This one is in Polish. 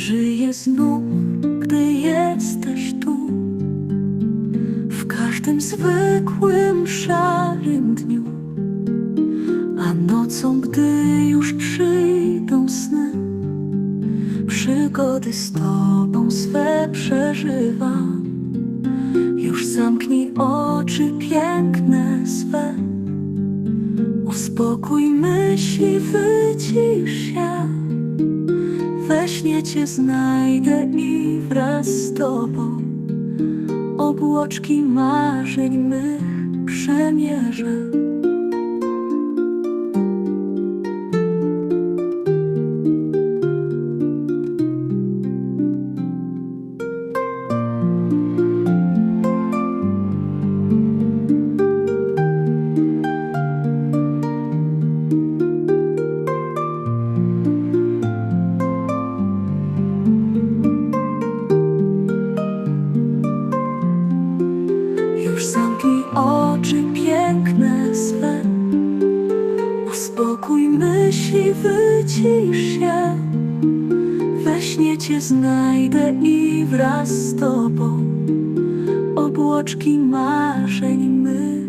Żyję znów, gdy jesteś tu. W każdym zwykłym, szarym dniu. A nocą, gdy już przyjdą sny Przygody z Tobą swe przeżywam. Już zamknij oczy piękne swe. Uspokój myśli, wycisz się. We śnie Cię znajdę i wraz z Tobą obłoczki marzeń mych przemierzę. Oczy piękne swe. Uspokój myśli, wycisz się. We śnie Cię znajdę i wraz z Tobą. Obłoczki marzeń przemierzę